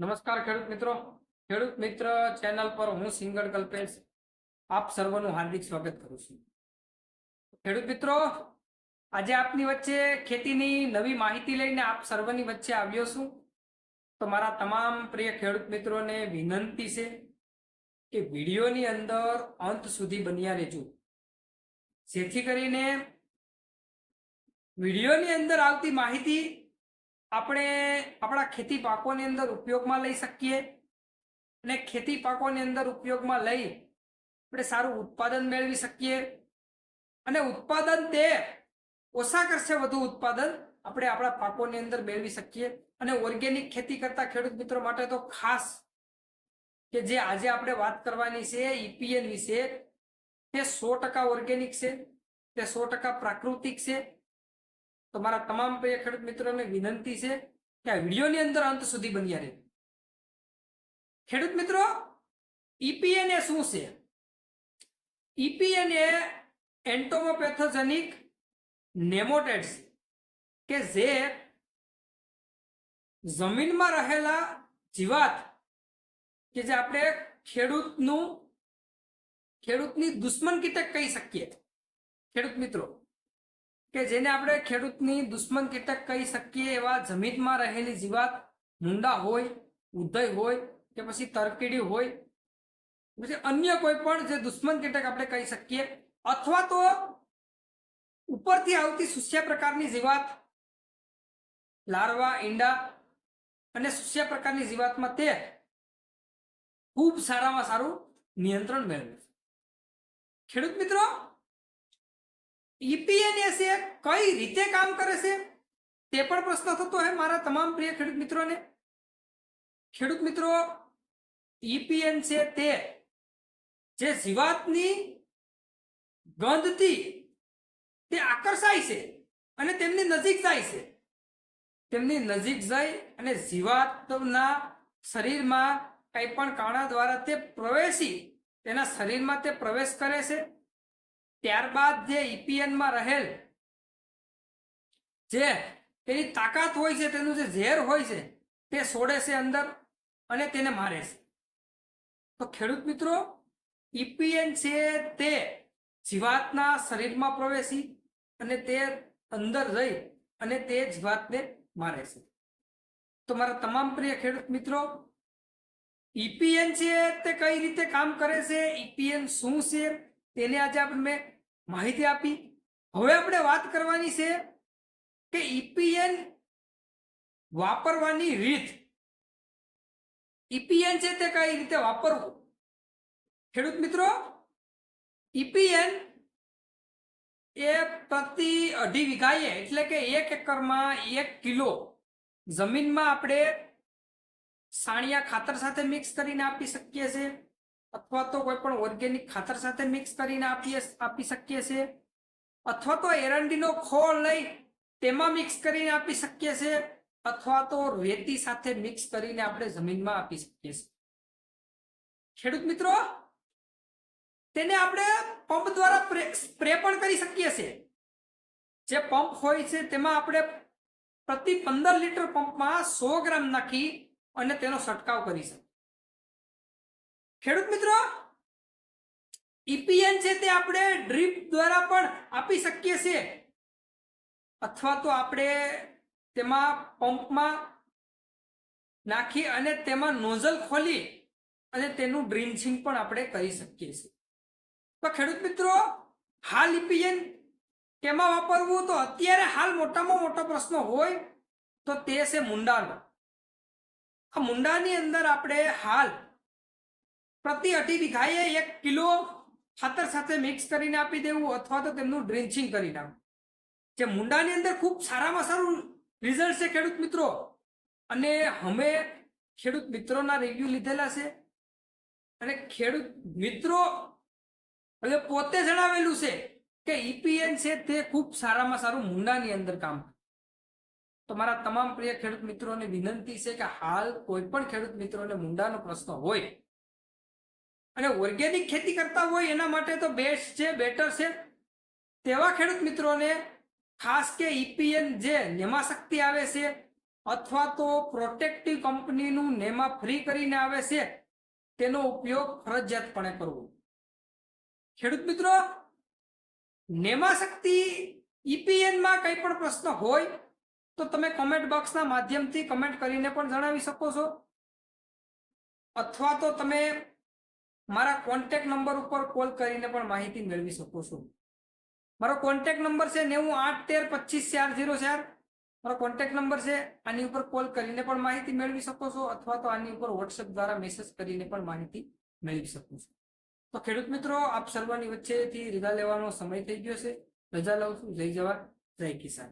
નમસ્કાર ખેડૂત મિત્રો. ખેડૂત મિત્ર ચેનલ પર હું સિંગર કલ્પેશ આપ સર્વનું હાર્દિક સ્વાગત કરું છું. ખેડૂત મિત્રો, આજે આપની વચ્ચે ખેતીની નવી માહિતી લઈને આપ સર્વની વચ્ચે આવ્યો છું. તો મારા તમામ પ્રિય ખેડૂત મિત્રોને વિનંતી છે કે વિડીયોની અંદર અંત સુધી બન્યા રહેજો. જેથી કરીને વિડીયોની અંદર આવતી માહિતી આપણે આપણા ખેતી પાકોની અંદર ઉપયોગમાં લઈ શકીએ અને ખેતી પાકોની અંદર ઉપયોગમાં લઈ આપણે સારું ઉત્પાદન મેળવી શકીએ. અને ઉત્પાદન તે ઓછા કરશે વધુ ઉત્પાદન આપણે આપણા પાકોની અંદર મેળવી શકીએ. અને ઓર્ગેનિક ખેતી કરતા ખેડૂત મિત્રો માટે તો ખાસ કે જે આજે આપણે વાત કરવાની છે ઈપીએન વિશે તે સો ટકા ઓર્ગેનિક છે, તે સો ટકા પ્રાકૃતિક છે તો મારા તમામ પ્રિય ખેડૂત મિત્રોને વિનંતી છે કે આ વિડીયોની અંદર અંત સુધી બન્યા રહે ખેડૂત મિત્રો ઈપીએન એ શું છે? ઈપીએન એ એન્ટોમોપેથોજેનિક નેમોટેડ્સ કે જે જમીનમાં રહેલા જીવાત કે જે આપણે ખેડૂતનું ખેડૂતની દુશ્મન કીટક કહી શકીએ. ખેડૂત મિત્રો કે જેને આપણે ખેડૂતની દુશ્મન કીટક કહી શકીએ એવા જમીનમાં રહેલી જીવાત, મુંડા હોય ઉદય હોય કે પછી તરકીડી હોય, પછી અન્ય કોઈ પણ જે દુશ્મન કીટક આપણે કહી શકીએ, અથવા તો ઉપરથી આવતી સુસ્યા પ્રકારની જીવાત, લાર્વા, ઈંડા અને સુસ્યા પ્રકારની જીવાતમાં તે ખૂબ સારામાં સારું નિયંત્રણ મેળવે છે. ખેડૂત મિત્રો ઈપીએનએસ એ કઈ રીતે કામ કરે છે? તે પણ પ્રશ્ન થતો હોય મારા તમામ પ્રિય ખેડૂત મિત્રોને. ખેડૂત મિત્રો ઈપીએન છે તે જે જીવાતની ગંધથી તે આકર્ષાય છે અને તેમની નજીક જાય છે. તેમની નજીક જાય અને જીવાતના શરીરમાં કંઈ પણ કાણા દ્વારા તે પ્રવેશી તેના શરીરમાં તે પ્રવેશ કરે છે. ત્યારબાદ જે ઈપીએનમાં રહેલ, જે તેની તાકાત હોય છે, તેનું જે ઝેર હોય છે, તે છોડે છે અંદર અને તેને મારે છે. તો ખેડૂત મિત્રો ઈપીએન છે તે જીવાતના શરીરમાં પ્રવેશી અને તે અંદર જઈ અને તે જીવાતને મારે છે. તો મારા તમામ પ્રિય ખેડૂત મિત્રો ઈપીએન છે તે કઈ રીતે કામ કરે છે ઈપીએન શું છે તેને આજે આપણે માહિતી આપી. હવે આપણે વાત કરવાની છે કે ઈપીએન વાપરવાની રીત. ઈપીએન છે તે કઈ રીતે વાપરવું? ખેડૂત મિત્રો ઈપીએન એ પ્રતિ અઢી વીઘાએ એટલે કે એક એકરમાં એક કિલો જમીનમાં આપણે સાણિયા ખાતર સાથે મિક્સ કરીને આપી શકીએ છીએ. અથવા તો કોઈ પણ ઓર્ગેનિક ખાતર સાથે મિક્સ કરીને આપીએ આપી શકીએ છીએ. અથવા તો એરંડીનો ખોળ લઈ તેમાં મિક્સ કરીને આપી શકીએ છીએ. અથવા તો રેતી સાથે મિક્સ કરીને આપણે જમીનમાં આપી શકીએ છીએ. ખેડૂત મિત્રો, તેને આપણે પંપ દ્વારા સ્પ્રે પણ કરી શકીએ છીએ. જે પંપ હોય છે તેમાં આપણે પ્રતિ પંદર લીટર પંપમાં સો ગ્રામ નાખી અને તેનો છંટકાવ કરી શકીએ. ખેડૂત મિત્રો ઈપીએન છે તે આપણે ડ્રીપ દ્વારા પણ આપી શકીએ છીએ. અથવા તો આપણે તેમાં પંપમાં નાખી અને તેમાં નોઝલ ખોલી અને તેનું ડ્રિન્ચિંગ પણ આપણે કરી શકીએ છીએ. તો ખેડૂત મિત્રો, હાલ ઈપીએન કેમાં વાપરવું? તો અત્યારે હાલ મોટામાં મોટો પ્રશ્ન હોય તો તે છે મુંડાનો. આ મુંડાની અંદર આપણે હાલ પ્રતિ અઢી વીઘાએ એક કિલો ખાતર સાથે મિક્સ કરીને આપી દેવું અથવા તો તેમનું ડ્રિન્ચિંગ કરી નાખવું. જે મુંડાની અંદર ખૂબ સારામાં સારું રિઝલ્ટ છે ખેડૂત મિત્રો. અને અમે ખેડૂત મિત્રોના રિવ્યુ લીધેલા છે. અને ખેડૂત મિત્રો એટલે પોતે જણાવેલું છે કે ઈપીએન છે તે ખૂબ સારામાં સારું મુંડાની અંદર કામ. તો મારા તમામ પ્રિય ખેડૂત મિત્રોને વિનંતી છે કે હાલ કોઈ પણ ખેડૂત મિત્રોને મુંડાનો પ્રશ્ન હોય અને ઓર્ગેનિક ખેતી કરતા હોય એના માટે તો બેસ્ટ છે, બેટર છે. તેવા ખેડૂત મિત્રોને ખાસ કે ઈપીએન જે નેમાશક્તિ આવે છે, અથવા તો પ્રોટેક્ટિવ કંપનીનું નેમા ફ્રી કરીને આવે છે, તેનો ઉપયોગ ફરજિયાતપણે કરવો. ખેડૂત મિત્રો, નેમાશક્તિ ઈપીએનમાં કંઈ પણ પ્રશ્ન હોય, તો તમે કમેન્ટ બોક્સના માધ્યમથી કમેન્ટ કરીને પણ જણાવી શકો છો. અથવા તો તમે મારા કોન્ટેક નંબર ઉપર કોલ કરીને પણ માહિતી મેળવી શકો છો. મારો કોન્ટેક્ટ નંબર છે નેવું આઠ તેર પચીસ ચાર ઝીરો ચાર. મારો કોન્ટેક નંબર છે આની ઉપર કોલ કરીને પણ માહિતી મેળવી શકો છો અથવા તો આની ઉપર વોટ્સએપ દ્વારા મેસેજ કરીને પણ માહિતી મેળવી શકો છો. તો ખેડૂત મિત્રો, આપ સર્વની વચ્ચેથી રજા લેવાનો સમય થઈ ગયો છે. રજા લઉં છું. જય જવાન. જય કિસાન.